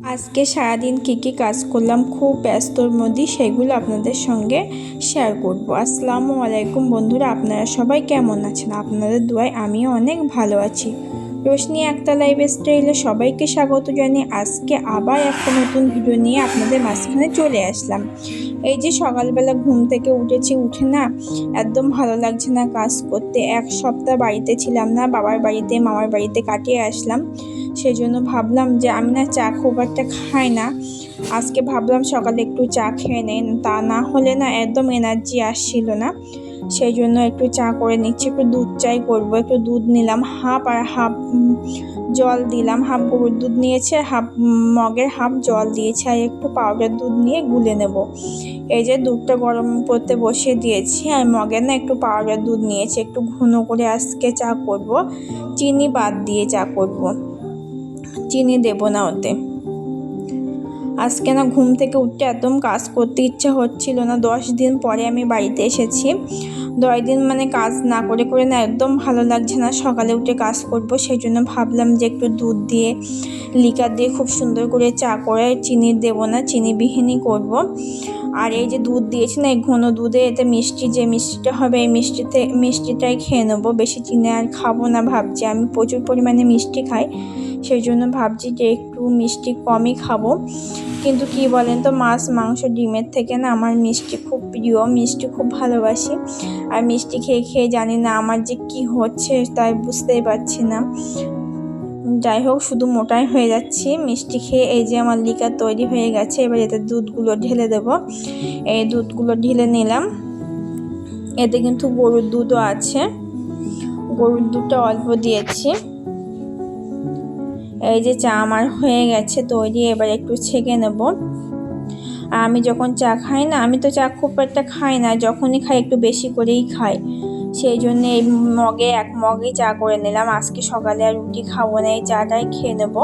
আজকে সারাদিন কী কী কাজ করলাম, খুব ব্যস্তর মধ্যে সেগুলো আপনাদের সঙ্গে শেয়ার করব। আসসালামু আলাইকুম বন্ধুরা, আপনারা সবাই কেমন আছেন? আপনাদের দোয়ায় আমিও অনেক ভালো আছি। রোশনি একটা লাইভ স্টাইলে সবাইকে স্বাগত জানিয়ে আজকে আবার একটা নতুন ভিডিও নিয়ে আপনাদের মাঝখানে চলে আসলাম। এই যে সকালবেলা ঘুম থেকে উঠেছি, উঠে না একদম ভালো লাগছে না কাজ করতে। এক সপ্তাহ বাড়িতে ছিলাম না, বাবার বাড়িতে, মামার বাড়িতে কাটিয়ে আসলাম। সেই জন্য ভাবলাম যে আমি না চা খুব একটা খাই না। আজকে ভাবলাম সকালে একটু চা খেয়ে নেই, তা না হলে না একদম এনার্জি আসছিল না। সেই জন্য একটু চা করে নিচ্ছি, একটু দুধ চাই করব। একটু দুধ নিলাম, হাফ আর হাফ জল দিলাম, হাফ গরুর দুধ নিয়েছে হাফ মগের হাফ জল দিয়েছে, আর একটু পাউডার দুধ নিয়ে গুলে নেব। এই যে দুধটা গরম করতে বসিয়ে দিয়েছি, আর মগের না একটু পাউডার দুধ নিয়েছি, একটু ঘন করে আজকে চা করব। চিনি বাদ দিয়ে চা করব। চিনি দেব না ওতে। আজকে না ঘুম থেকে উঠতে একদম কাজ করতে ইচ্ছে হচ্ছিল না। দশ দিন পরে আমি বাড়িতে এসেছি। দশ দিন মানে কাজ না করে করে না একদম ভালো লাগছে না। সকালে উঠে কাজ করব সেই জন্য ভাবলাম যে একটু দুধ দিয়ে, লিকার দিয়ে খুব সুন্দর করে চা করে, চিনি দেবো না, চিনিবিহীনই করব। আর এই যে দুধ দিয়েছি না, এই ঘন দুধে এতে মিষ্টি, যে মিষ্টিটা হবে, এই মিষ্টিতে, মিষ্টিটাই খেয়ে নেব। বেশি চিনে আর খাব না ভাবছি। আমি প্রচুর পরিমাণে মিষ্টি খাই সেই জন্য ভাবছি যে একটু মিষ্টি কমই খাব। কিন্তু কি বলেন তো, মাছ, মাংস, ডিমের থেকে না আমার মিষ্টি খুব প্রিয়, মিষ্টি খুব ভালোবাসি। আর মিষ্টি খেয়ে খেয়ে জানি না আমার যে কি হচ্ছে, তাই বুঝতেই পারছি না। যাই হোক, শুধু মোটাই হয়ে যাচ্ছি। মিষ্টি খেয়ে এই যে আমার লিকার তৈরি হয়ে গেছে, এবার এতে দুধগুলো ঢেলে দেব। এই দুধগুলো ঢেলে নিলাম। এতে কিন্তু গরুর দুধও আছে। গরুর দুধটা অল্প দিয়েছি। এই যে চা আমার হয়ে গেছে তৈরি, এবার একটু ছেঁকে নেব। আমি যখন চা খাই না, আমি তো চা খুব একটা খাই না, যখনই খাই একটু বেশি করেই খাই। সেই জন্য এই মগে এক মগে চা করে নিলাম। আজকে সকালে আর রুটি খাব না, এই চাটাই খেয়ে নেব।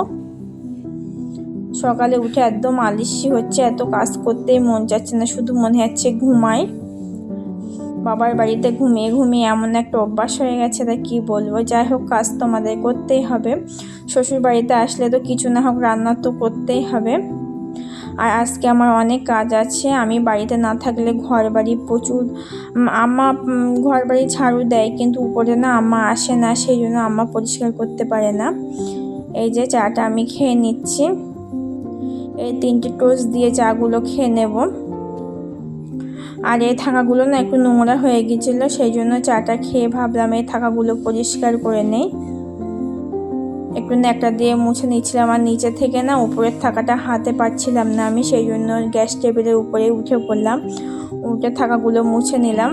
সকালে উঠে একদম আলিসি হচ্ছে, এত কাজ করতেই মন যাচ্ছে না, শুধু মনে হচ্ছে ঘুমাই। বাবার বাড়িতে ঘুমিয়ে ঘুমিয়ে এমন একটা অভ্যাস হয়ে গেছে তা কী বলব? যাই হোক, কাজ তো আমাদের করতেই হবে। শ্বশুর বাড়িতে আসলে তো কিছু না হোক, রান্না তো করতেই হবে। আর আজকে আমার অনেক কাজ আছে। আমি বাড়িতে না থাকলে ঘর বাড়ি প্রচুর আম্মা ঘর বাড়ি ঝাড়ু দেয় কিন্তু উপরে না আম্মা আসে না, সেই জন্য আম্মা পরিষ্কার করতে পারে না। এই যে চাটা আমি খেয়ে নিচ্ছি। এই তিনটে টোস্ট দিয়ে চাগুলো খেয়ে নেব। আর এই থাকাগুলো না একটু নোংরা হয়ে গিয়েছিল সেই জন্য চাটা খেয়ে ভাবলাম এই থাকাগুলো পরিষ্কার করে নেই। একটু ন্যাকটা দিয়ে মুছে নিচ্ছিলাম আর নিচে থেকে না উপরের থাকাটা হাতে পাচ্ছিলাম না আমি, সেই জন্য গ্যাস টেবিলের উপরে উঠে পড়লাম। উঠে থাকাগুলো মুছে নিলাম।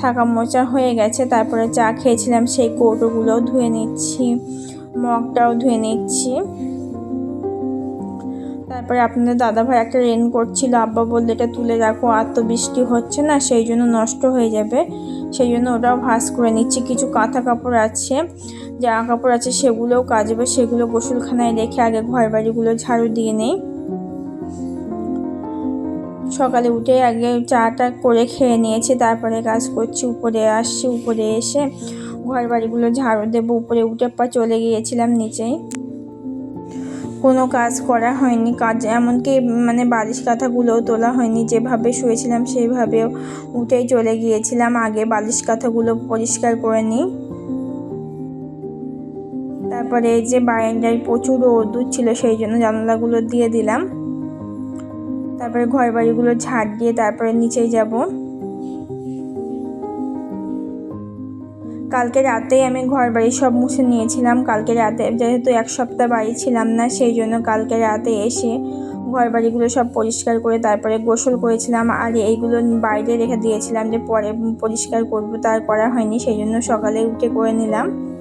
থাকা মোচা হয়ে গেছে, তারপরে চা খেয়েছিলাম, সেই কৌটোগুলোও ধুয়ে নিচ্ছি, মগটাও ধুয়ে নিচ্ছি। তারপরে আপনাদের দাদাভাই একটা রেন করছিল, আব্বা বললে, এটা তুলে রাখো আর তো বৃষ্টি হচ্ছে না, সেই জন্য নষ্ট হয়ে যাবে। সেই জন্য ওটাও ভাস করে নিচ্ছি, কিছু কাঁথা কাপড় আছে। জামা কাপড় আছে সেগুলোও কাজবে সেগুলো গোসলখানায় রেখে আগে ঘর বাড়িগুলো ঝাড়ু দিয়ে নেই। সকালে উঠে আগে চাটা করে খেয়ে নিয়েছি, তারপরে কাজ করছি, উপরে আসছি, উপরে এসে ঘর বাড়িগুলো ঝাড়ু দেবো, উপরে উঠে পা চলে গিয়েছিলাম নিচেই। কোনো কাজ করা হয়নি, কাজ এমনকি মানে বালিশ কাঁথাগুলোও তোলা হয়নি, যেভাবে শুয়েছিলাম সেইভাবেও উঠেই চলে গিয়েছিলাম, আগে বালিশ কাঁথাগুলো পরিষ্কার করে নিই। তারপরে এই যে বারান্দায় প্রচুর রোদুর ছিল, সেই জন্য জানালাগুলো দিয়ে দিলাম। তারপরে ঘর বাড়িগুলো ঝাড় দিয়ে তারপরে নিচেই যাব। কালকে রাতেই আমি ঘর বাড়ি সব মুছে নিয়েছিলাম। কালকে রাতে যেহেতু এক সপ্তাহ বাড়ি ছিলাম না, সেই জন্য কালকে রাতে এসে ঘর বাড়িগুলো সব পরিষ্কার করে তারপরে গোসল করেছিলাম। আর এইগুলো বাইরে রেখে দিয়েছিলাম যে পরে পরিষ্কার করব তার করা হয়নি, সেই জন্য সকালে উঠে করে নিলাম।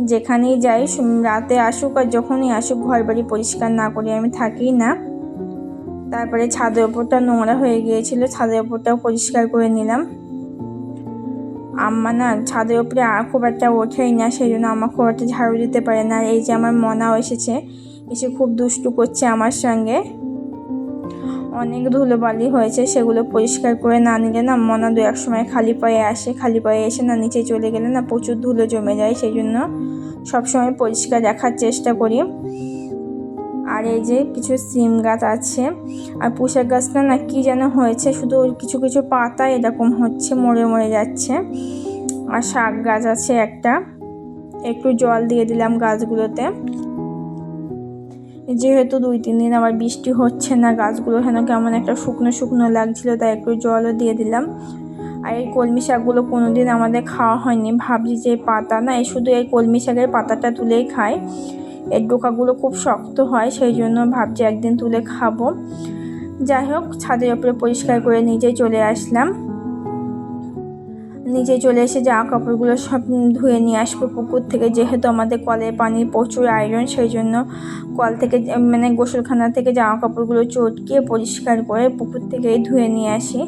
যেখানেই যাই রাতে আসুক আর যখনই আসুক ঘর বাড়ি পরিষ্কার না করে, আমি থাকি না। তারপরে ছাদের ওপরটা নোংরা হয়ে গিয়েছিল, ছাদের ওপরটাও পরিষ্কার করে নিলাম। আম্মা না, ছাদের উপরে খুব একটা ওঠেই না, সেই জন্য আমার খুব একটা ঝাড়ু দিতে পারে না। এই যে আমার মনাও এসেছে, এসে খুব দুষ্টু করছে আমার সঙ্গে। অনেক ধুলোবালি হয়েছে, সেগুলো পরিষ্কার করে না নিলে না মনা দু এক সময় খালি পায়ে আসে, খালি পায়ে এসে না নিচে চলে গেলে না প্রচুর ধুলো জমে যায় সেই জন্য সবসময় পরিষ্কার রাখার চেষ্টা করি। আর এই যে কিছু সিম গাছ আছে, আর পুষা গাছটা না কি যেন হয়েছে, শুধু কিছু কিছু পাতা এরকম হচ্ছে, মরে মরে যাচ্ছে। আর শাক গাছ আছে একটা, একটু জল দিয়ে দিলাম গাছগুলোতে। যেহেতু দুই, তিন দিন আবার বৃষ্টি হচ্ছে না, গাছগুলো যেন কেমন একটা শুকনো শুকনো লাগছিল, তাই একটু জলও দিয়ে দিলাম। আর এই কলমি শাকগুলো কোনোদিন আমাদের খাওয়া হয়নি, ভাবছি যে পাতা না, এই শুধু এই কলমি শাকের পাতাটা তুলেই খায় এর ডোকাগুলো খুব শক্ত হয়, সেই জন্য ভাবছি একদিন তুলে খাব। যাই হোক, ছাদের ওপরে পরিষ্কার করে নিজেই চলে আসলাম। নিচে চলে এসে জামা কাপড়গুলো সব ধুয়ে নিয়ে আসব পুকুর থেকে, যেহেতু আমাদের কলের পানি প্রচুর আয়রন সেই জন্য কল থেকে মানে গোসলখানা থেকে জামা কাপড়গুলো চটকিয়ে পরিষ্কার করে পুকুর থেকেই ধুয়ে নিয়ে আসি।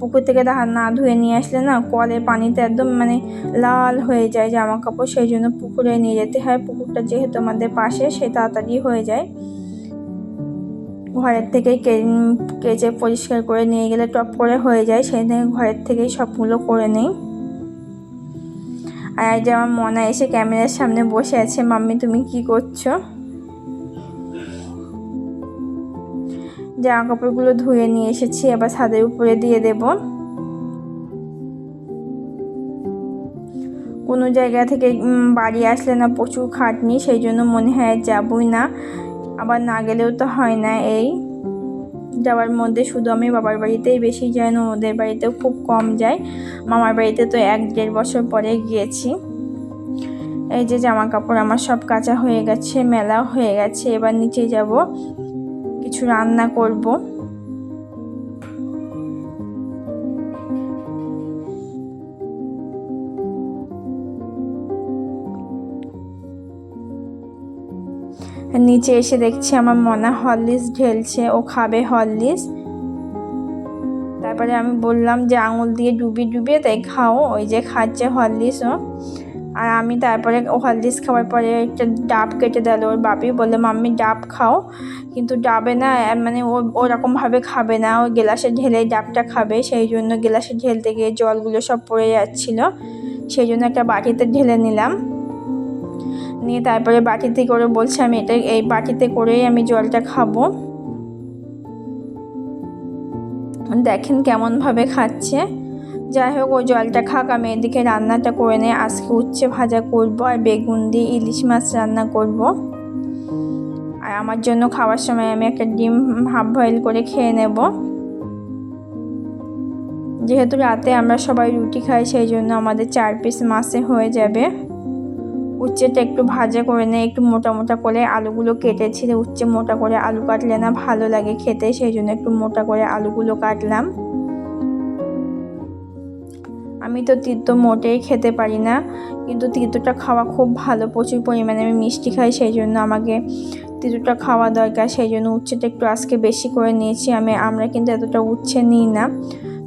পুকুর থেকে দেখা না ধুয়ে নিয়ে আসলে না কলের পানিতে একদম মানে লাল হয়ে যায় জামা কাপড়, সেই জন্য পুকুরে নিয়ে যেতে হয়। পুকুরটা যেহেতু আমাদের পাশে, সে তাড়াতাড়ি হয়ে যায়। ঘরের থেকেই কেচে পরিষ্কার করে নিয়ে গেলে টপ করে হয়ে যায়, সেই থেকে ঘরের থেকেই সবগুলো করে নেই। আর যে আমার মনা এসে ক্যামেরার সামনে বসে আছে, মাম্মি, তুমি কি করছ? জামা কাপড়গুলো ধুয়ে নিয়ে এসেছি, এবার ছাদের উপরে দিয়ে দেব। কোনো জায়গা থেকে বাড়ি আসলে না প্রচুর খাটনি, সেই জন্য মনে হয় যাবই না। আবার না গেলেও তো হয় না এই। যাওয়ার মধ্যে শুধু আমি বাবার বাড়িতেই বেশি যাই না ওদের বাড়িতেও খুব কম যাই। মামার বাড়িতে তো এক দেড় বছর পরে গিয়েছি। এই যে জামা কাপড় আমার সব কাঁচা হয়ে গেছে, মেলাও হয়ে গেছে, এবার নিচে যাব, কিছু রান্না করব। নিচে এসে দেখছি আমার মনা হরলিক্স ঢেলছে, ও খাবে হরলিক্স তারপরে আমি বললাম যে আঙুল দিয়ে ডুবিয়ে ডুবিয়ে তাই খাও, ওই যে খাচ্ছে হরলিক্সও আর আমি তারপরে হলদিস খাওয়ার পরে একটা ডাব কেটে দিল, ওর বাপি বলল, মাম্মি, ডাব খাও। কিন্তু ডাবে না মানে ও ওরকমভাবে খাবে না ওই গ্লাসে ঢেলে ডাবটা খাবে, সেই জন্য গ্লাসে ঢেলতে গিয়ে জলগুলো সব পড়ে যাচ্ছিল। সেই জন্য একটা বাটিতে ঢেলে নিলাম। নিয়ে তারপরে বাটিতে করে বলছে আমি এটা, এই বাটিতে করেই আমি জলটা খাব। দেখেন কেমনভাবে খাচ্ছে। যাই হোক ওই জলটা খাক, আমি এদিকে রান্নাটা করে নিয়ে আজকে উচ্ছে ভাজা করব আর বেগুন দিয়ে ইলিশ মাছ রান্না করব। আর আমার জন্য খাওয়ার সময় আমি একটা ডিম হাফ বয়েল করে খেয়ে নেব। যেহেতু রাতে আমরা সবাই রুটি খাই, সেই জন্য আমাদের চার পিস মাছে হয়ে যাবে। উচ্ছেটা একটু ভাজা করে নেয় একটু মোটা মোটা করে আলুগুলো কেটেছি। উচ্ছে মোটা করে আলু কাটলে না ভালো লাগে খেতে, সেই জন্য একটু মোটা করে আলুগুলো কাটলাম। আমি তো তিতো মোটেই খেতে পারি না, কিন্তু তিতোটা খাওয়া খুব ভালো, প্রচুর পরিমাণে আমি মিষ্টি খাই, সেই জন্য আমাকে তিতোটা খাওয়া দরকার, সেই জন্য উচ্ছেটা একটু আজকে বেশি করে নিয়েছি। আমি, আমরা কিন্তু এতটা উচ্ছে নিই না।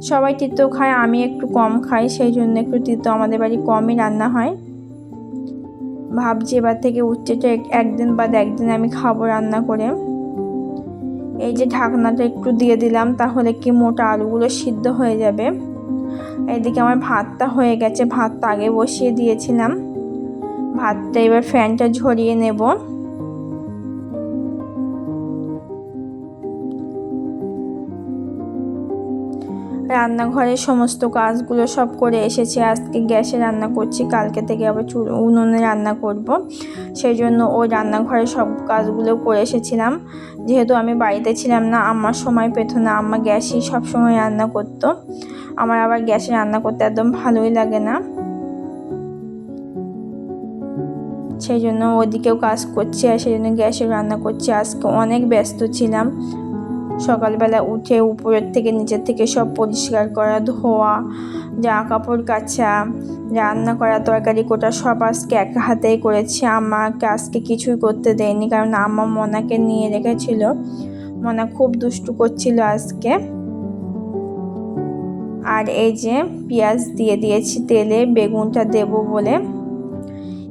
সবাই তিতো খায়, আমি একটু কম খাই, সেই জন্য একটু তিতো আমাদের বাড়ি কমই রান্না হয়। ভাবছি এবার থেকে উঠছে উচ্ছেটা একদিন বাদ একদিন আমি খাব রান্না করে। এই যে ঢাকনাটা একটু দিয়ে দিলাম, তাহলে কি মোটা আলুগুলো সিদ্ধ হয়ে যাবে। এদিকে আমার ভাতটা হয়ে গেছে, ভাতটা আগে বসিয়ে দিয়েছিলাম। ভাতটা এবার ফ্যানটা ঝরিয়ে নেব। রান্নাঘরের সমস্ত কাজগুলো সব করে এসেছে। আজকে গ্যাসে রান্না করছি, কালকে থেকে আবার চুল, উনুনে রান্না করব। সেই জন্য ওই রান্নাঘরে সব কাজগুলো করে এসেছিলাম। যেহেতু আমি বাড়িতে ছিলাম না, আমার সময় পেত না আমার গ্যাসই সব সময় রান্না করতো। আমার আবার গ্যাসে রান্না করতে একদম ভালোই লাগে না। সেই জন্য ওদিকেও কাজ করছি আর সেই জন্য গ্যাসে রান্না করছি। আজকে অনেক ব্যস্ত ছিলাম। সকালবেলা উঠে উপরের থেকে নিচের থেকে সব পরিষ্কার করা, ধোয়া, জামা কাপড় কাচা, রান্না করা, তরকারি কোটা সব আজকে এক হাতেই করেছি। আমাকে আজকে কিছুই করতে দেয়নি কারণ আমার মনাকে নিয়ে রেখেছিল। মনা খুব দুষ্টু করছিল আজকে। আর এই যে পেঁয়াজ দিয়ে দিয়েছি তেলে, বেগুনটা দেব বলে।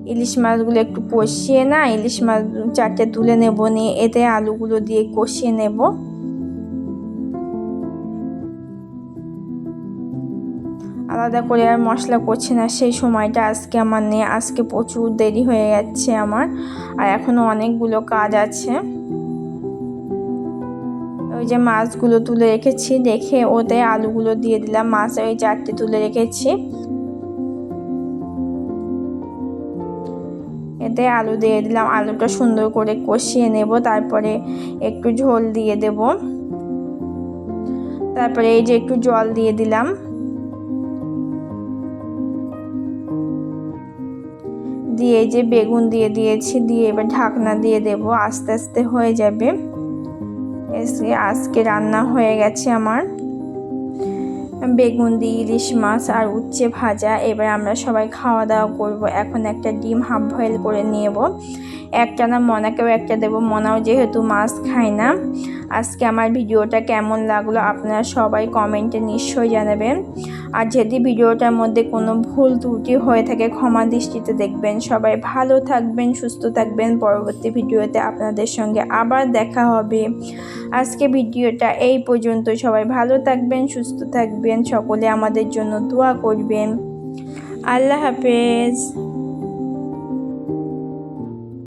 ইলিশ মাছগুলো একটু কষিয়ে না, ইলিশ মাছ চারটে তুলে নেব নিয়ে, এতে আলুগুলো দিয়ে কষিয়ে নেব। আলাদা করে আর মশলা করছি না। সেই সময়টা আজকে আমার নেই। আজকে প্রচুর দেরি হয়ে যাচ্ছে আমার। আর এখনও অনেকগুলো কাজ আছে। ওই যে মাছগুলো তুলে রেখেছি। দেখে ওতে আলুগুলো দিয়ে দিলাম। মাছ ওই চারটে তুলে রেখেছি। এতে আলু দিয়ে দিলাম। আলুটা সুন্দর করে কষিয়ে নেব। তারপরে একটু ঝোল দিয়ে দেব। তারপরে এই যে একটু জল দিয়ে দিলাম। দিয়ে যে বেগুন দিয়ে দিয়েছি, দিয়ে এবার ঢাকনা দিয়ে দেব। আস্তে আস্তে হয়ে যাবে। এসে আজকে রান্না হয়ে গেছে আমার। বেগুন দিয়ে ইলিশ মাছ আর উচ্ছে ভাজা। এবার আমরা সবাই খাওয়া দাওয়া করব। এখন একটা ডিম হাফ বয়েল করে নিয়েব একটা না মনাকেও একটা দেবো। মনাও যেহেতু মাছ খায় না। আজকে আমার ভিডিওটা কেমন লাগল আপনারা সবাই কমেন্টে নিশ্চয়ই জানাবেন। আর যদি ভিডিওটার মধ্যে কোনো ভুল ত্রুটি হয়ে থাকে, ক্ষমা দৃষ্টিতে দেখবেন। সবাই ভালো থাকবেন, সুস্থ থাকবেন। পরবর্তী ভিডিওতে আপনাদের সঙ্গে আবার দেখা হবে। আজকে ভিডিওটা এই পর্যন্ত। সবাই ভালো থাকবেন, সুস্থ থাকবেন। সকলে আমাদের জন্য দোয়া করবেন। আল্লাহ হাফেজ।